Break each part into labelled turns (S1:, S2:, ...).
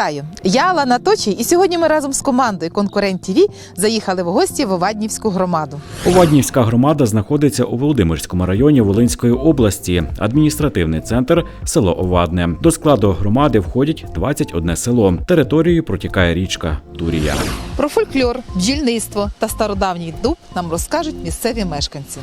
S1: Вітаю! Я Алана Точій, і сьогодні ми разом з командою Конкурент ТВ заїхали в гості в Оваднівську громаду.
S2: Оваднівська громада знаходиться у Володимирському районі Волинської області. Адміністративний центр село Овадне. До складу громади входять 21 село. Територією протікає річка Турія.
S1: Про фольклор, бджільництво та стародавній дуб нам розкажуть місцеві мешканці.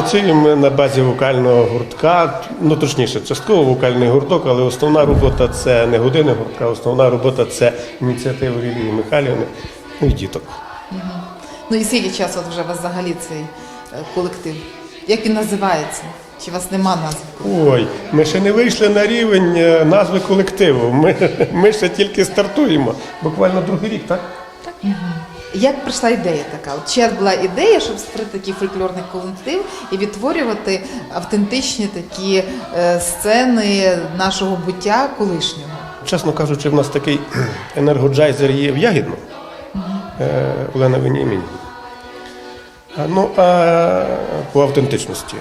S3: Працюємо ми на базі вокального гуртка, ну точніше, частково вокальний гурток, але основна робота це не години гуртка, основна робота це ініціатива Лілії Михайлівни, ну і діток.
S1: Ну і скільки часу от вже у вас взагалі цей е, колектив? Як він називається? Чи у вас нема назви?
S3: Ой, ми ще не вийшли на рівень е, назви колективу. Ми, ми ще тільки стартуємо. Буквально другий рік, так?
S1: Як прийшла ідея така? От чия була ідея, щоб створити такий фольклорний колектив і відтворювати автентичні такі е, сцени нашого буття колишнього?
S3: Чесно кажучи, в нас такий енергоджайзер є в Ягідно, е, Олена Венімінь. Ну, а по автентичності.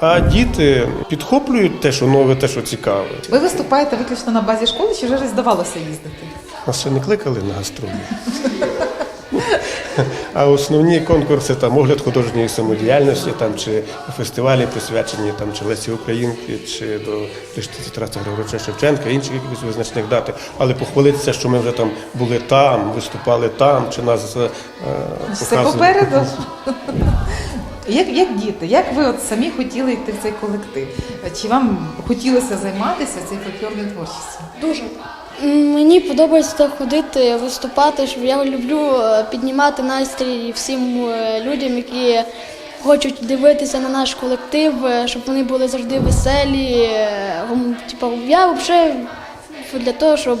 S3: А діти підхоплюють те, що нове, те, що цікаве.
S1: Ви виступаєте виключно на базі школи, чи вже здавалося їздити?
S3: Нас ще не кликали на гастролі. А основні конкурси там огляд художньої самодіяльності, там чи фестивалі присвячені там чи Лесі Українки, чи до Тараса Григоровича Шевченка, інших якихось визначних дат. Але похвалитися, що ми вже там були там, виступали там, чи нас е,
S1: Все
S3: показували.
S1: попереду. Як, як діти, як ви от самі хотіли йти в цей колектив? Чи вам хотілося займатися цією фольклорною творчістю?
S4: Дуже. Мені подобається ходити, виступати. що Я люблю е, піднімати настрій всім е, людям, які хочуть дивитися на наш колектив, е, щоб вони були завжди веселі. Типа, я взагалі для того, щоб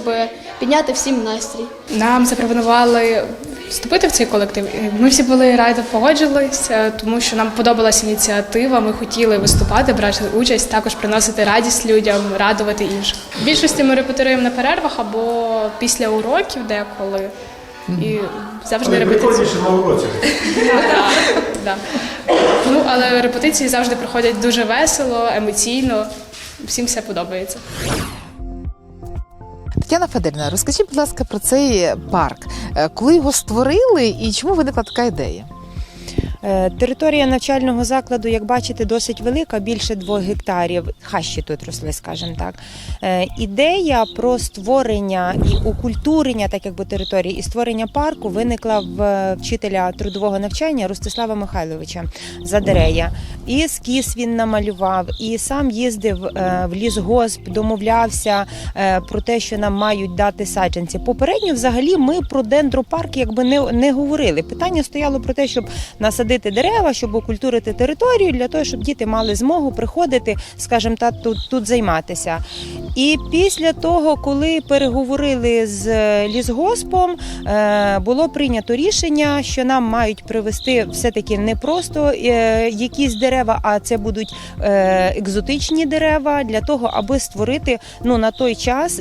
S4: підняти всім настрій.
S5: Нам запропонували вступити в цей колектив. Ми всі були раді погоджилися, тому що нам подобалася ініціатива. Ми хотіли виступати, брати участь, також приносити радість людям, радувати інших. В більшості ми репетируємо на перервах або після уроків деколи. І завжди репетиції.
S3: на уроці.
S5: Ну, але репетиції завжди проходять дуже весело, емоційно. Всім все подобається.
S1: Тетяна Федорівна, розкажіть, будь ласка, про цей парк. Е, Коли його створили і чому виникла така ідея?
S6: Е, Територія навчального закладу, як бачите, досить велика, більше двох гектарів. Хащі тут росли, скажімо так. Е, Ідея про створення і окультурення, так якби території, і створення парку виникла в е, вчителя трудового навчання Ростислава Михайловича Задерея. І ескіз він намалював, і сам їздив в лісгосп, домовлявся про те, що нам мають дати саджанці. Попередньо, взагалі, ми про дендропарк якби не, не говорили. Питання стояло про те, щоб насадити дерева, щоб окультурити територію, для того, щоб діти мали змогу приходити, скажімо так, тут, тут займатися. І після того, коли переговорили з е, лісгоспом, е, було прийнято рішення, що нам мають привезти все-таки не просто е, якісь дерева, а це будуть екзотичні дерева для того, аби створити ну на той час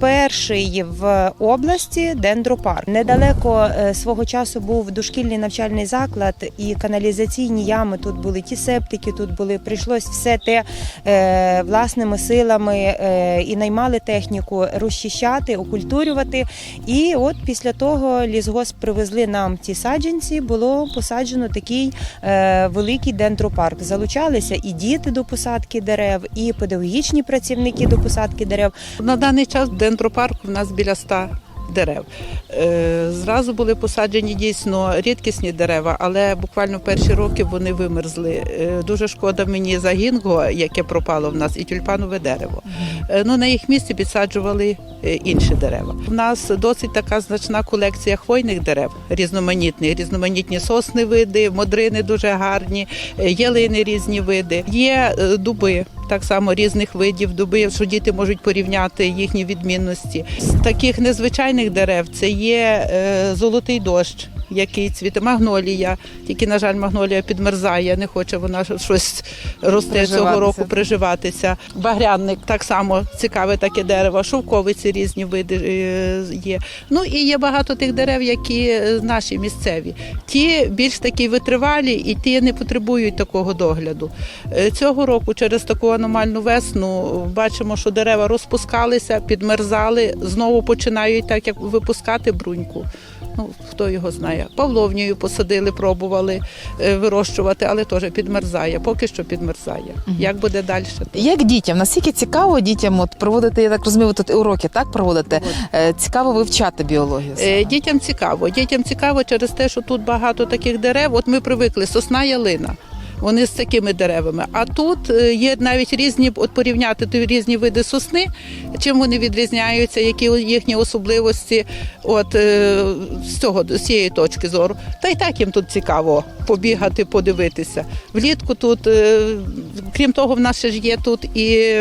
S6: перший в області дендропарк. Недалеко свого часу був дошкільний навчальний заклад і каналізаційні ями. Тут були ті септики, тут були прийшлось все те е, власними силами е, і наймали техніку розчищати, окультурювати. І от після того лісгосп привезли нам ці саджанці. Було посаджено такий е, великий дендропарк. Залучалися і діти до посадки дерев, і педагогічні працівники до посадки дерев.
S7: На даний час в дендропарку в нас біля 100 дерев. Е, Зразу були посаджені дійсно рідкісні дерева, але буквально перші роки вони вимерзли. Е, Дуже шкода мені за гінго, яке пропало в нас, і тюльпанове дерево. Е, Ну, на їх місці підсаджували інші дерева. У нас досить така значна колекція хвойних дерев, різноманітних, різноманітні сосни види, модрини дуже гарні, ялини різні види. Є дуби. Так само різних видів дуби, що діти можуть порівняти їхні відмінності. З таких незвичайних дерев це є е, золотий дощ, який цвіте магнолія. Тільки, на жаль, магнолія підмерзає, не хоче вона щось рости цього року приживатися. Багрянник так само цікаве таке дерево, шовковиці різні види е, є. Ну і є багато тих дерев, які е, наші місцеві. Ті більш такі витривалі, і ті не потребують такого догляду. Е, Цього року через таку аномальну весну бачимо, що дерева розпускалися, підмерзали, знову починають так як випускати бруньку. Ну, хто його знає. Павловнію посадили, пробували е, вирощувати, але теж підмерзає. Поки що підмерзає. Як буде далі?
S1: Як дітям? Наскільки цікаво дітям от проводити, я так розумію, тут уроки так проводите? Е, Цікаво вивчати біологію.
S7: Е, Дітям цікаво. Дітям цікаво через те, що тут багато таких дерев. От ми привикли сосна ялина. Вони з такими деревами. А тут е, є навіть різні, от порівняти ті різні види сосни, чим вони відрізняються, які їхні особливості, от е, з цього з цієї точки зору. Та й так їм тут цікаво побігати, подивитися. Влітку тут, е, крім того, в нас ще ж є тут і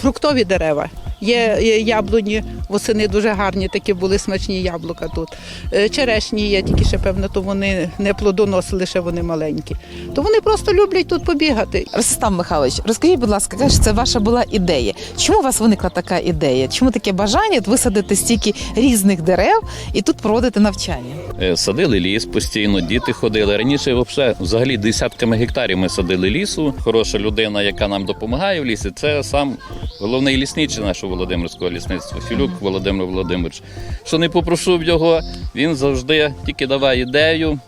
S7: фруктові дерева. Є яблуні, восени дуже гарні, такі були смачні яблука тут. Е, Черешні є, тільки ще певно, то вони не плодоносили, ще вони маленькі. То вони просто люблять тут побігати.
S1: Ростислав Михайлович, розкажіть, будь ласка, кажеш, це ваша була ідея. Чому у вас виникла така ідея? Чому таке бажання висадити стільки різних дерев і тут проводити навчання?
S8: Е, Садили ліс постійно, діти ходили. Раніше взагалі десятками гектарів ми садили лісу. Хороша людина, яка нам допомагає в лісі, це сам головний лісничий Володимирського лісництва, Філюк Володимир Володимирович. Що не попрошу в його, він завжди тільки давай ідею.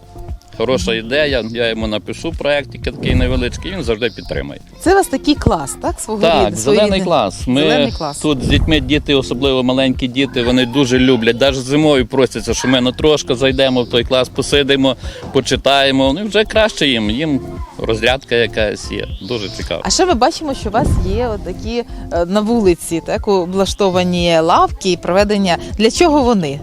S8: Хороша ідея, я йому напишу проект, тільки такий невеличкий, він завжди підтримає.
S1: Це у вас такий клас, так? Свого
S8: Так, зелений клас. Ми
S1: Зелений клас.
S8: тут з дітьми діти, особливо маленькі діти, вони дуже люблять. Навіть зимою просяться, що ми на трошки зайдемо в той клас, посидимо, почитаємо. Ну і вже краще їм. Їм розрядка якась є. Дуже цікаво.
S1: А ще ми бачимо, що у вас є такі е, на вулиці, так облаштовані лавки і проведення. Для чого вони?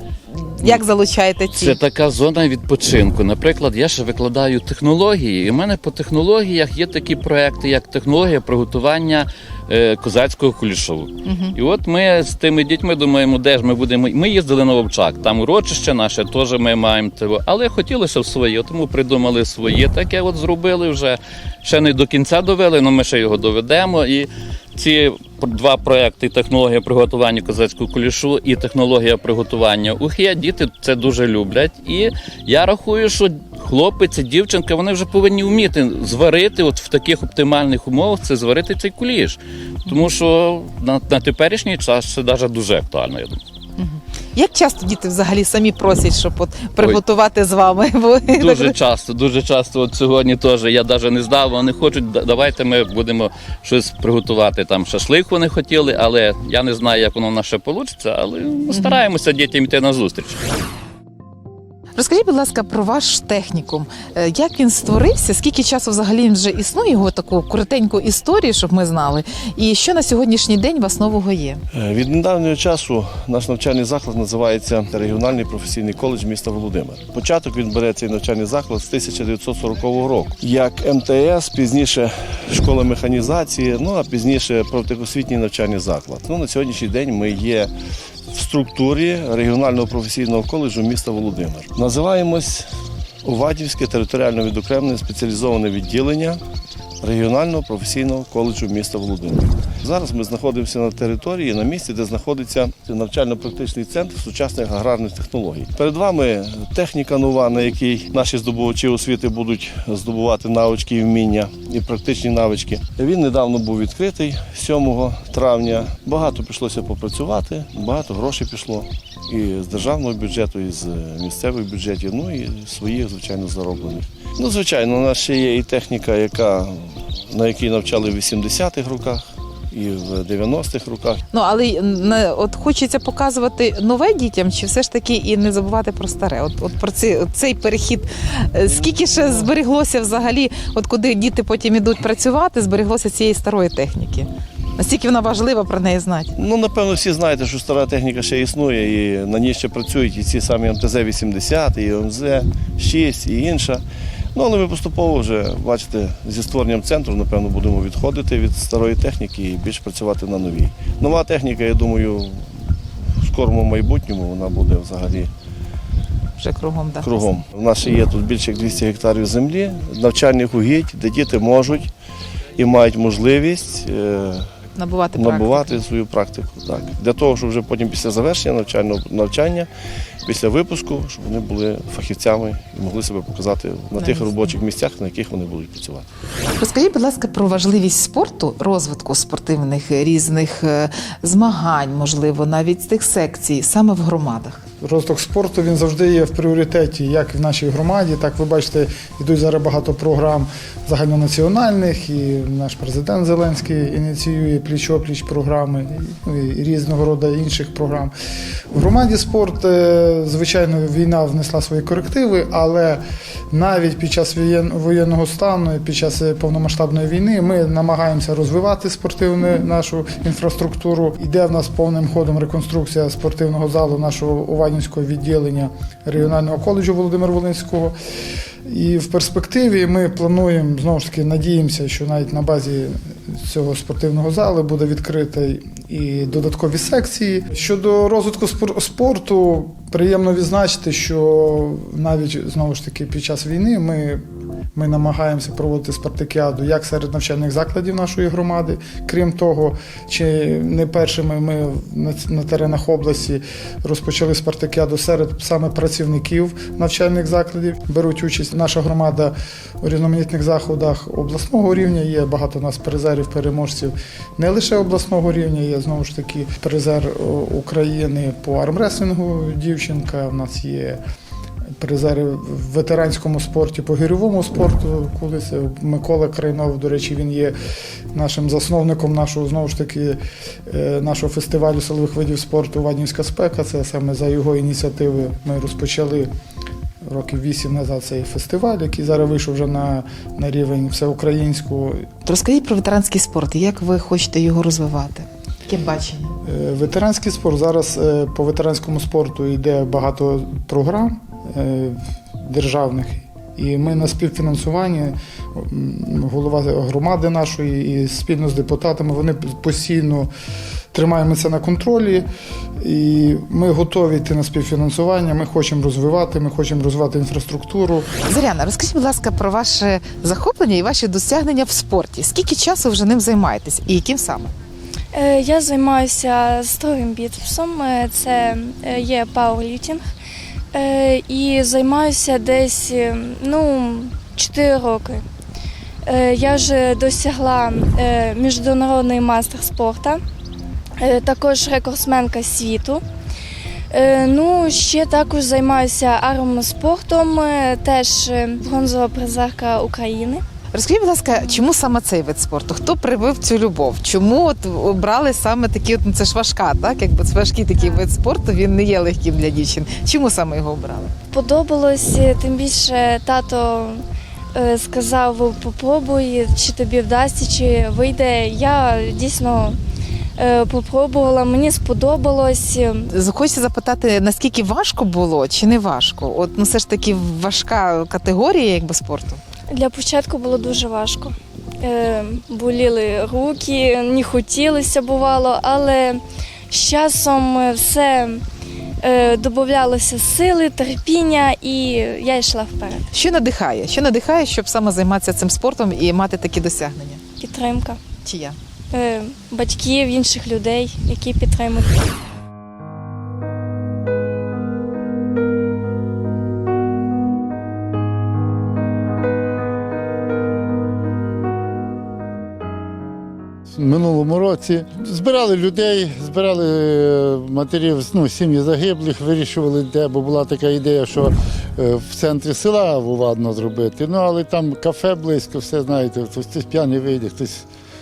S1: Як залучаєте ці?
S8: Це така зона відпочинку. Наприклад, я ще викладаю технології, і в мене по технологіях є такі проекти, як технологія приготування е, козацького кулішу. І от ми з тими дітьми думаємо, де ж ми будемо. Ми їздили на Вовчак, там урочище наше теж ми маємо того. Але хотілося в своє, тому придумали своє. Таке от зробили вже. Ще не до кінця довели, але ми ще його доведемо. І ці два проекти технологія приготування козацького кулішу і технологія приготування ухія Діти це дуже люблять. І я рахую, що хлопець і дівчинка вони вже повинні вміти зварити от в таких оптимальних умовах це зварити цей куліш. Тому що на, на теперішній час це навіть дуже актуально. Я думаю.
S1: Як часто діти взагалі самі просять, щоб от приготувати з вами?
S8: Дуже часто, дуже часто. От сьогодні теж я навіть не здав, вони хочуть, «Да- давайте ми будемо щось приготувати. Там шашлик вони хотіли, але я не знаю, як воно в нас ще вийде, але ми стараємося дітям йти на зустріч.
S1: Розкажіть, будь ласка, про ваш технікум. Е, Як він створився? Скільки часу взагалі вже існує? Його таку коротеньку історію, щоб ми знали. І що на сьогоднішній день вас нового є?
S9: Е, Від недавнього часу наш навчальний заклад називається Регіональний професійний коледж міста Володимир. Початок він бере цей навчальний заклад з 1940 року. Як МТС, пізніше школа механізації, ну а пізніше профтехосвітній навчальний заклад. Ну на сьогоднішній день ми є в структурі регіонального професійного коледжу міста Володимир. Називаємось Увадівське територіально відокремлене спеціалізоване відділення регіонального професійного коледжу міста Володимир. Зараз ми знаходимося на території, на місці, де знаходиться навчально-практичний центр сучасних аграрних технологій. Перед вами техніка нова, на якій наші здобувачі освіти будуть здобувати навички і вміння і практичні навички. Він недавно був відкритий 7 травня. Багато прийшлося попрацювати, багато грошей пішло і з державного бюджету, і з місцевих бюджетів, ну і своїх, звичайно, зароблених. Ну, звичайно, у нас ще є і техніка, яка, на якій навчали в 80-х роках. і в 90-х роках.
S1: Ну але не от хочеться показувати нове дітям, чи все ж таки і не забувати про старе? От, от про цей, цей перехід. е, Скільки ще збереглося взагалі, от куди діти потім ідуть працювати, збереглося цієї старої техніки? Настільки вона важлива про неї знати.
S9: Ну, напевно, всі знаєте, що стара техніка ще існує, і на ній ще працюють і ці самі МТЗ-80, і ОМЗ-6, і інша. Ну, але ми поступово вже, бачите, зі створенням центру, напевно, будемо відходити від старої техніки і більше працювати на новій. Нова техніка, я думаю, в скорому майбутньому вона буде взагалі
S1: Вже кругом да.
S9: кругом. У нас ще є тут більше як 200 гектарів землі, навчальних угідь, де діти можуть і мають можливість е,
S1: Набувати,
S9: набувати
S1: практику.
S9: свою практику. Так. Для того, щоб вже потім після завершення навчального навчання, після випуску, щоб вони були фахівцями і могли себе показати на тих
S1: місці.
S9: робочих місцях, на яких вони будуть працювати.
S1: Розкажіть, будь ласка, про важливість спорту, розвитку спортивних різних е, змагань, можливо, навіть з тих секцій, саме в громадах.
S10: Розвиток спорту він завжди є в пріоритеті, як в нашій громаді, так ви бачите, йдуть зараз багато програм загальнонаціональних, і наш президент Зеленський ініціює пліч-опліч програми ну, і різного роду інших програм. В громаді спорт, е, звичайно, війна внесла свої корективи, але навіть під час воєнного стану, і під час е, повномасштабної війни ми намагаємося розвивати спортивну нашу інфраструктуру. Іде в нас повним ходом реконструкція спортивного залу нашого Уванівського відділення регіонального коледжу Володимира Волинського. І в перспективі ми плануємо знову ж таки надіємося, що навіть на базі цього спортивного залу буде відкрита і додаткові секції. Щодо розвитку спор- спорту, приємно відзначити, що навіть знову ж таки під час війни ми, ми намагаємося проводити спартакіаду як серед навчальних закладів нашої громади. Крім того, чи не першими ми на, теренах області розпочали спартакіаду серед саме працівників навчальних закладів. Беруть участь наша громада у різноманітних заходах обласного рівня. Є багато у нас призерів, переможців не лише обласного рівня, є знову ж таки призер України по армреслінгу дівчинка. У нас є призери в ветеранському спорті по гірьовому спорту. Колись Микола Крайнов, до речі, він є нашим засновником нашого знову ж таки е, нашого фестивалю силових видів спорту Ванівська спека. Це саме за його ініціативи ми розпочали. Років вісім назад цей фестиваль, який зараз вийшов вже на, на рівень всеукраїнського.
S1: Розкажіть про ветеранський спорт, як ви хочете його розвивати? Яке бачення?
S10: Е, Ветеранський спорт зараз е, по ветеранському спорту йде багато програм е, державних. І ми на співфінансуванні, голова громади нашої і спільно з депутатами, вони постійно тримаємо це на контролі. І ми готові йти на співфінансування. Ми хочемо розвивати, ми хочемо розвивати інфраструктуру.
S1: Зоряна, розкажіть, будь ласка, про ваше захоплення і ваші досягнення в спорті. Скільки часу вже ним займаєтесь і яким саме?
S4: Е, Я займаюся строгим біцепсом, е, це е, є пауерліфтинг. Е, І займаюся десь е, ну, 4 роки. Е, Я вже досягла міжнародний мастер спорту, також рекордсменка світу. Ну, ще також займаюся армоспортом, теж бронзова призерка України.
S1: Розкажіть, будь ласка, чому саме цей вид спорту? Хто привив цю любов? Чому от обрали саме такі, от, ну, це ж важка, так? Якби це важкий такий вид спорту, він не є легким для дівчин. Чому саме його обрали?
S4: Подобалось, е, тим більше тато е, сказав, попробуй, чи тобі вдасться, чи вийде. Я дійсно е, попробувала, мені сподобалось.
S1: Хочеться запитати, наскільки важко було чи не важко? От ну все ж таки важка категорія, якби спорту.
S4: Для початку було дуже важко. Е, Боліли руки, не хотілося бувало, але з часом все е, додавалося сили, терпіння, і я йшла вперед.
S1: Що надихає? Що надихає, щоб саме займатися цим спортом і мати такі досягнення?
S4: Підтримка.
S1: Чия?
S4: е, батьків, інших людей, які підтримують.
S11: Минулому році збирали людей, збирали е, матерів, ну, сім'ї загиблих, вирішували де, бо була така ідея, що е, в центрі села Вувадно зробити. Ну, але там кафе близько, все знаєте, хтось, п'яний вийде, хтось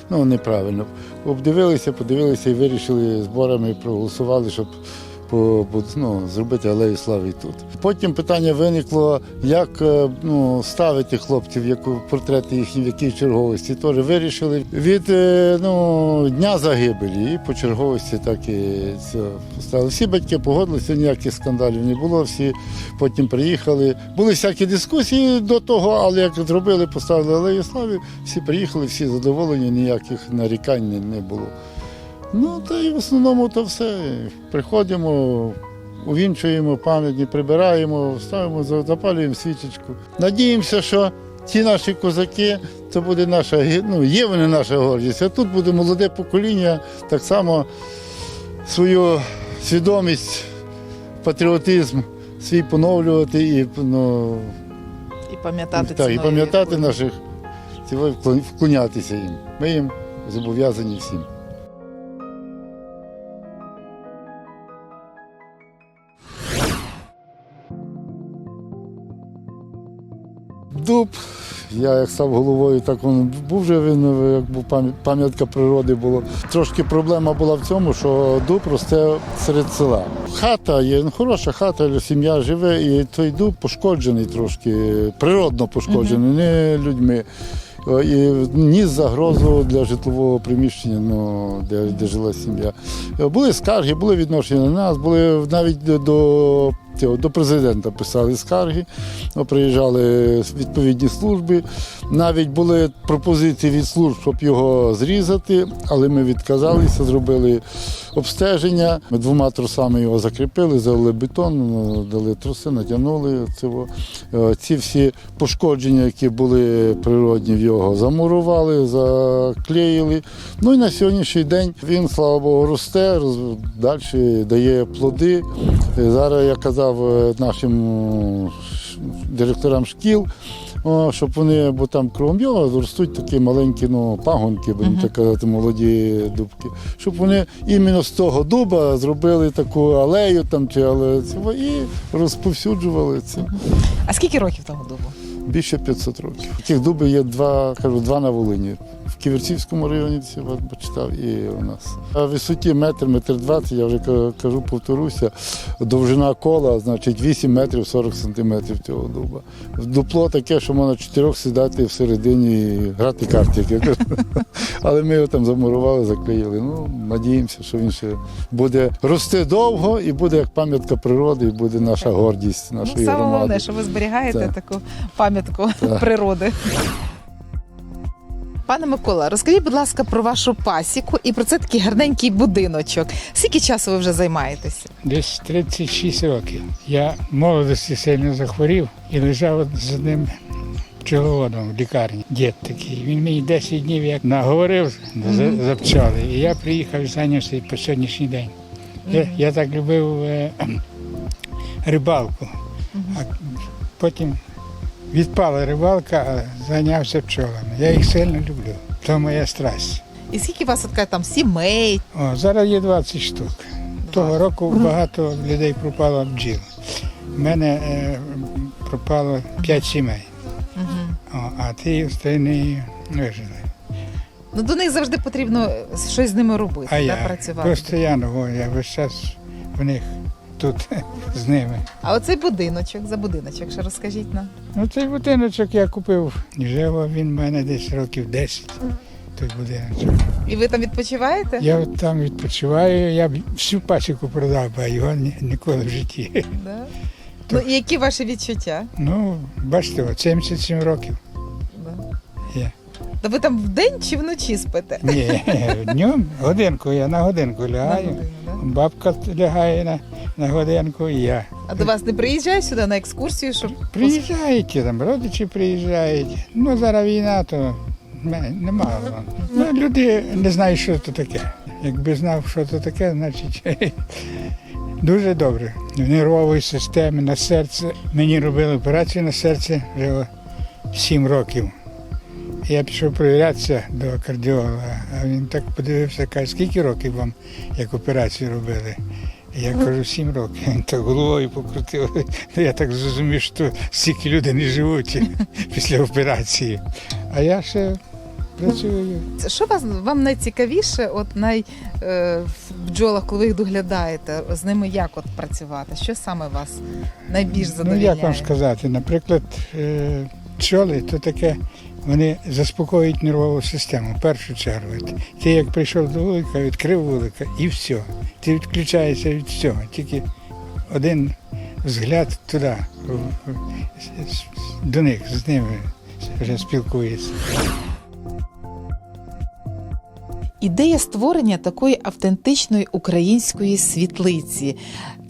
S11: ну, неправильно. Обдивилися, подивилися і вирішили зборами проголосували, щоб по, ну, зробити алею слави тут. Потім питання виникло, як е, ну, ставити хлопців, як портрети їхні, в якій черговості. Теж вирішили від е, ну, дня загибелі і по черговості так і це поставили. Всі батьки погодилися, ніяких скандалів не було. Всі потім приїхали. Були всякі дискусії до того, але як зробили, поставили алею слави, всі приїхали, всі задоволені, ніяких нарікань не було. Ну, та й в основному то все. Приходимо, увінчуємо пам'ятні, прибираємо, ставимо, запалюємо свічечку. Надіємося, що ті наші козаки, це буде наша ну, є вони наша гордість. А тут буде молоде покоління так само свою свідомість, патріотизм свій поновлювати і ну,
S1: І пам'ятати
S11: так, і пам'ятати наших, вклонятися їм. Ми їм зобов'язані всім. Дуб. Я як став головою, так він був вже він, як був пам'ятка природи було. Трошки проблема була в цьому, що дуб росте серед села. Хата є, ну, хороша хата, сім'я живе, і той дуб пошкоджений трошки, природно пошкоджений, не людьми. О, І ніс загрозу для житлового приміщення, ну, де, де жила сім'я. Е, Були скарги, були відношення на нас, були навіть до, до, президента писали скарги, приїжджали відповідні служби. Навіть були пропозиції від служб, щоб його зрізати, але ми відказалися, зробили обстеження. Ми двома трусами його закріпили, залили бетон, ну, дали труси, натягнули цього. Е, Ці всі пошкодження, які були природні в його, замурували, заклеїли. Ну і на сьогоднішній день він, слава Богу, росте, далі дає плоди. Е, Зараз я казав е, нашим директорам шкіл, о, щоб вони, бо там кром його ростуть такі маленькі ну, пагонки, будемо так казати, молоді дубки, щоб вони іменно з того дуба зробили таку алею там, чи але і розповсюджували це.
S1: А скільки років того дубу?
S11: Більше 500 років. Таких дубів є два, кажу, два на Волині. В Ківерцівському районі почитав і у нас. А в висоті метр, метр двадцять, я вже кажу, повторюся, довжина кола, значить 8 метрів 40 сантиметрів цього дуба. Дупло таке, що можна чотирьох сідати всередині і грати карти, як я кажу. Але ми його там замурували, заклеїли. Ну, надіємося, що він ще буде рости довго і буде як пам'ятка природи, і буде наша гордість
S1: Ну, саме
S11: громади.
S1: головне, що ви зберігаєте
S11: Так.
S1: таку пам'ятку природи. Пане Микола, розкажіть, будь ласка, про вашу пасіку і про це такий гарненький будиночок. Скільки часу ви вже займаєтеся?
S12: Десь 36 років. Я в молодості сильно захворів і лежав з одним пчеловодом в лікарні. Дід такий. Він мені 10 днів як наговорив за, за пчоли. І я приїхав і зайнявся по сьогоднішній день. Я, я так любив е, рибалку. А потім відпала рибалка, а зайнявся пчолами. Я їх сильно люблю. Це моя страсть.
S1: І скільки у вас така там сімей?
S12: О, зараз є 20 штук. Того року багато людей пропало бджіл. У мене е, пропало 5 сімей, О, а ті остальні вижили.
S1: Ну до них завжди потрібно щось з ними робити,
S12: А
S1: да,
S12: я
S1: працювати.
S12: постійно, о, я весь час в них тут з ними.
S1: А оцей будиночок, за будиночок, ще розкажіть нам.
S12: Ну, цей будиночок я купив. Жив він в мене десь років 10. Той будиночок.
S1: І ви там відпочиваєте?
S12: Я там відпочиваю, я всю пасіку продав, а його ні- ніколи в житті.
S1: Да? Ну і які ваші відчуття?
S12: Ну, бачите, от 77 років.
S1: Да.
S12: Є.
S1: Та ви там вдень чи вночі спите?
S12: Ні, днем годинку я на годинку
S1: На
S12: лягаю.
S1: годину, да?
S12: Бабка лягає на, на годинку, і я.
S1: А до вас не приїжджає сюди на екскурсію, щоб
S12: Приїжджають, там родичі приїжджають. Ну, зараз війна, то нема. Ну, люди не знають, що це таке. Якби знав, що це таке, значить дуже добре. В нервовій системі, на серце. Мені робили операцію на серце вже 7 років. Я пішов перевірятися до кардіолога, а він так подивився, каже, скільки років вам як операцію робили? Я кажу, сім років. Він так головою покрутив. Я так зрозумів, що стільки людей не живуть після операції. А я ще Працюю.
S1: Що вас вам найцікавіше, от най е, в бджолах, коли ви їх доглядаєте, з ними як от працювати? Що саме вас найбільш
S12: Ну як вам сказати, наприклад, е, пчоли то таке, вони заспокоюють нервову систему в першу чергу. Ти як прийшов до вулика, відкрив вулика і все. Ти відключаєшся від всього. Тільки один взгляд туди, до них, з ними вже спілкуєшся.
S1: Ідея створення такої автентичної української світлиці,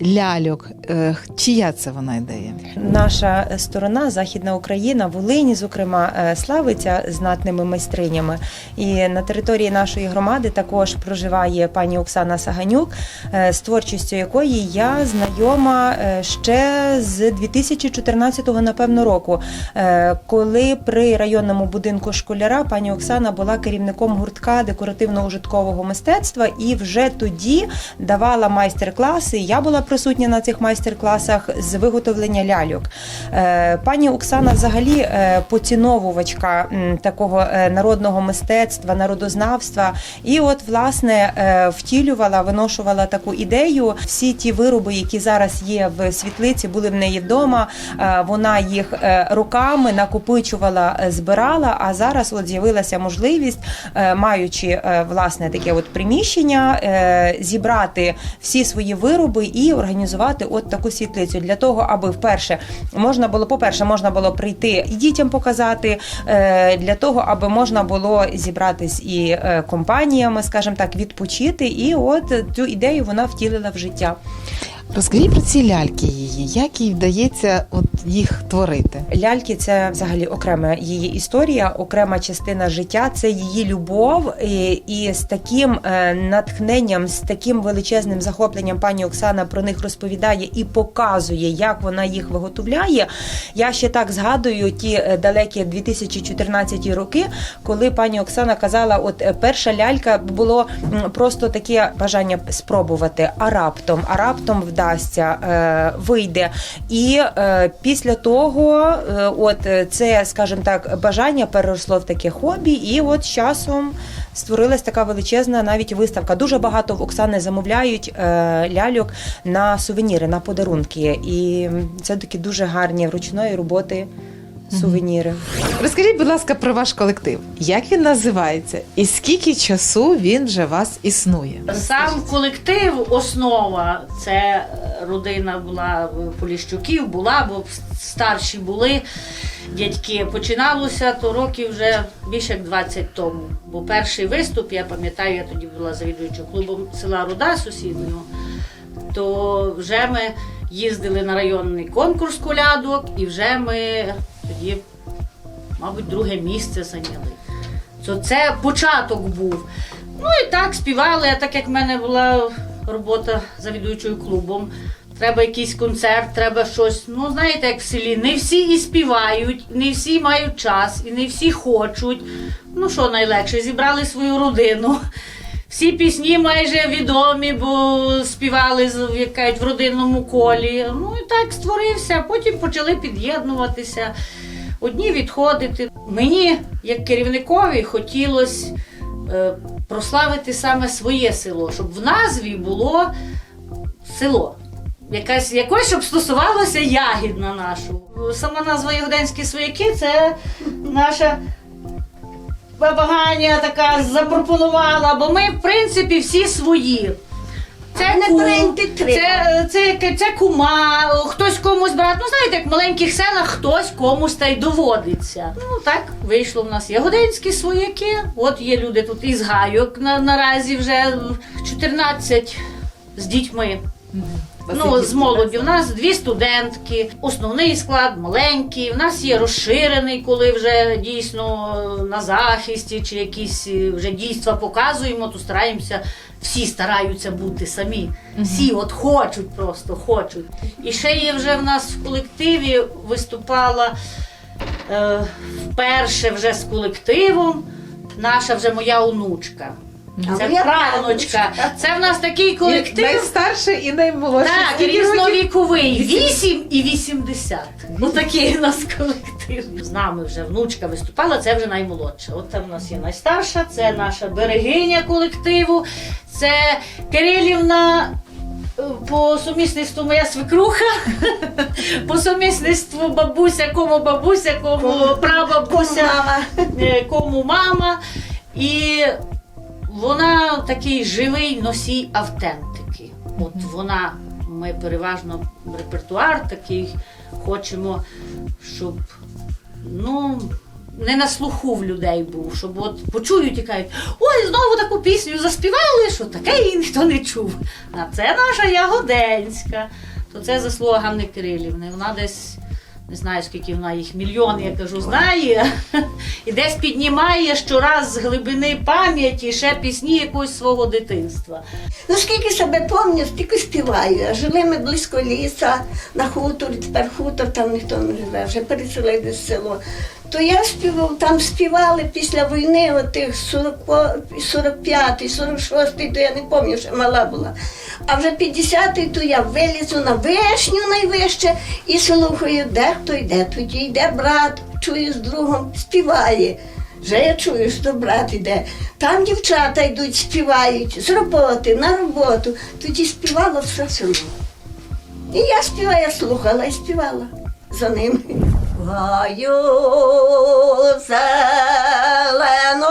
S1: ляльок. Е, чия це вона ідея?
S6: Наша сторона, Західна Україна, Волині, зокрема, е, славиться знатними майстринями. І на території нашої громади також проживає пані Оксана Саганюк, е, з творчістю якої я знайома е, ще з 2014 напевно року, е, коли при районному будинку школяра пані Оксана була керівником гуртка декоративно-ужиткового мистецтва і вже тоді давала майстер-класи. Я була присутня на цих майстер-класах з виготовлення ляльок. Е, Пані Оксана взагалі е, поціновувачка такого е, народного мистецтва, народознавства. І от власне втілювала, виношувала таку ідею. Всі ті вироби, які зараз є в світлиці, були в неї вдома. Вона їх руками накопичувала, збирала. А зараз от з'явилася можливість, маючи власне таке от приміщення, зібрати всі свої вироби і організувати от таку світлицю для того, аби вперше можна було, по-перше, можна було прийти і дітям показати, е, для того, аби можна було зібратись і е, компаніями, скажімо так, відпочити. І от цю ідею вона втілила в життя.
S1: Розкажіть про ці ляльки її, як їй вдається от їх творити?
S6: Ляльки це взагалі окрема її історія, окрема частина життя. Це її любов, і, і з таким е, натхненням, з таким величезним захопленням пані Оксана про них розповідає і показує, як вона їх виготовляє. Я ще так згадую ті е, далекі 2014 роки, коли пані Оксана казала: от е, перша лялька було просто таке бажання спробувати, а раптом, а раптом вдасться, е, вийде. І е, після того, е, от це, скажімо так, бажання переросло в таке хобі, і от з часом створилась така величезна навіть виставка. Дуже багато в Оксани замовляють ляльок на сувеніри, на подарунки. І це такі дуже гарні ручної роботи сувеніри.
S1: Розкажіть, будь ласка, про ваш колектив. Як він називається і скільки часу він вже вас існує?
S13: Сам колектив, основа, це е, родина була Поліщуків, була, бо старші були дядьки. Починалося то років вже більше як 20 тому. Бо перший виступ, я пам'ятаю, я тоді була завідуючим клубом села Руда сусіднього, то вже ми їздили на районний конкурс колядок, і вже ми тоді, мабуть, друге місце зайняли. То це початок був. Ну і так співали, а так як в мене була робота завідуючою клубом. Треба якийсь концерт, треба щось. Ну, знаєте, як в селі, не всі і співають, не всі мають час, і не всі хочуть. Ну що найлегше, зібрали свою родину. Всі пісні майже відомі, бо співали як кажуть, в родинному колі. Ну і так створився. Потім почали під'єднуватися, одні відходити. Мені, як керівникові, хотілося е, прославити саме своє село, щоб в назві було село. Якась, якось, щоб стосувалося ягідна нашу. Сама назва Ягоденські свояки це наша баба Ганя така запропонувала, бо ми, в принципі, всі свої. Це не це, це, це, це кума, хтось комусь брат. Ну, знаєте, як в маленьких селах хтось комусь та й доводиться. Ну так вийшло в нас ягодинські свояки. От є люди тут із гайок на, наразі вже 14 з дітьми. Ну, з молоді. У нас дві студентки, основний склад маленький. У нас є розширений, коли вже дійсно е, на захисті чи якісь е, вже дійства показуємо, то стараємося. Всі стараються бути самі. Всі от хочуть, просто хочуть. І ще є вже в нас в колективі виступала е, вперше вже з колективом. Наша вже моя онучка. Це правнучка. Це в нас такий колектив.
S1: Найстарший і наймолодший.
S13: Так, різновіковий. 8 і 80. Ну такий у нас колектив. колектив. З нами вже внучка виступала, це вже наймолодша. От там у нас є найстарша, це наша берегиня колективу, це Кирилівна. е, По сумісництву моя свекруха, по сумісництву бабуся, кому бабуся, кому прабабуся, е, кому мама. І вона такий живий носій автентики. От вона, ми переважно репертуар такий хочемо, щоб ну. Не на слуху в людей був, щоб от почують і кажуть, ой, знову таку пісню заспівали, що таке її ніхто не чув. А це наша Ягоденська. То це заслуга Ганни Кирилівни. Вона десь не знаю, скільки вона їх мільйон, я кажу, знає. І десь піднімає щораз з глибини пам'яті ще пісні якогось свого дитинства.
S14: Ну, скільки себе пам'ятаю, стільки співаю. Жили ми близько ліса, на хуторі, тепер хутор, там ніхто не живе, вже переселили в село. То я співав, там співали після війни, отих 45-й, 46-й, то я не пам'ятаю, що мала була. А вже 50-й, то я вилізу на вишню найвище і слухаю, де хто йде, тоді йде брат, чую з другом, співає. Вже я чую, що брат іде. Там дівчата йдуть, співають з роботи на роботу. Тоді співала все село. І я співала, я слухала і співала за ними. Гаю зеленому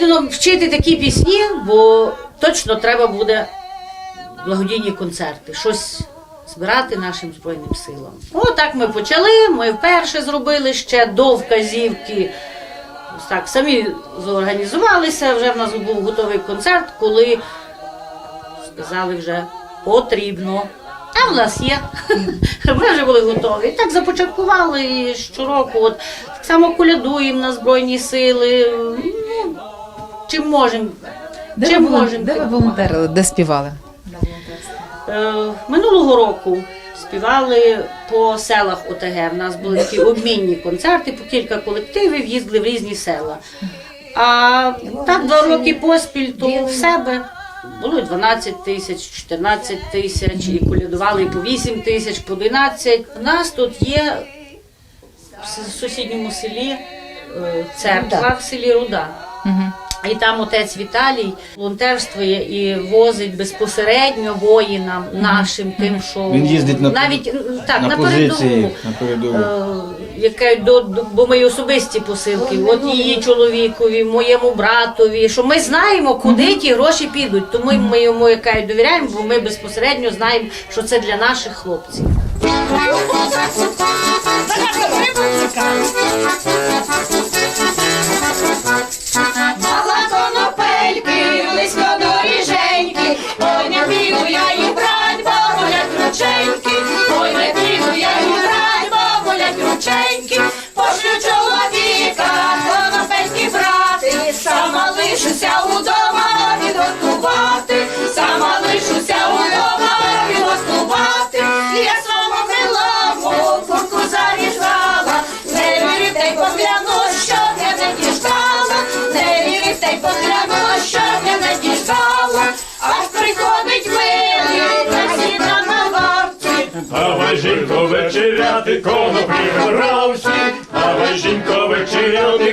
S13: Ну, вчити такі пісні, бо точно треба буде благодійні концерти, щось збирати нашим Збройним силам. Отак ми почали. Ми вперше зробили ще до вказівки. Ось так, самі зорганізувалися. Вже в нас був готовий концерт, коли сказали вже потрібно. А в нас є. Ми вже були готові. І так започаткували і щороку. От так само колядуємо на Збройні сили. Ну, чим можемо.
S1: Де,
S13: Чим
S1: ви,
S13: можемо?
S1: де ви волонтерили, де співали?
S13: Е, Минулого року співали по селах ОТГ. У нас були такі обмінні концерти, по кілька колективів їздили в різні села. А так два роки поспіль, то в себе було 12 тисяч, 14 тисяч, і колядували і по 8 тисяч, по 12. У нас тут є в сусідньому селі е, церква в селі Руда. І там отець Віталій волонтерствує і возить безпосередньо воїнам нашим, тим, що
S15: Він їздить на-
S13: навіть е, так,
S15: на,
S13: на,
S15: позиції,
S13: передову.
S15: на передову.
S13: Е, яке до, до бо ми особисті посилки, от її чоловікові, моєму братові, що ми знаємо, куди ті гроші підуть. Тому ми йому яка й довіряємо, бо ми безпосередньо знаємо, що це для наших хлопців.
S16: Вечеряти коноплі вибрався, давай, жінко, вечеряти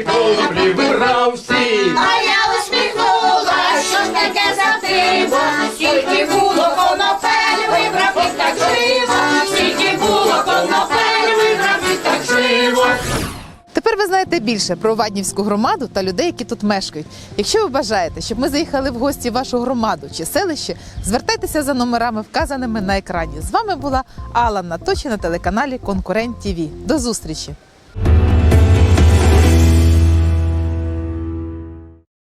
S1: знаєте більше про Ваднівську громаду та людей, які тут мешкають. Якщо ви бажаєте, щоб ми заїхали в гості в вашу громаду чи селище, звертайтеся за номерами, вказаними на екрані. З вами була Алла Наточі на телеканалі Конкурент ТІВІ. До зустрічі!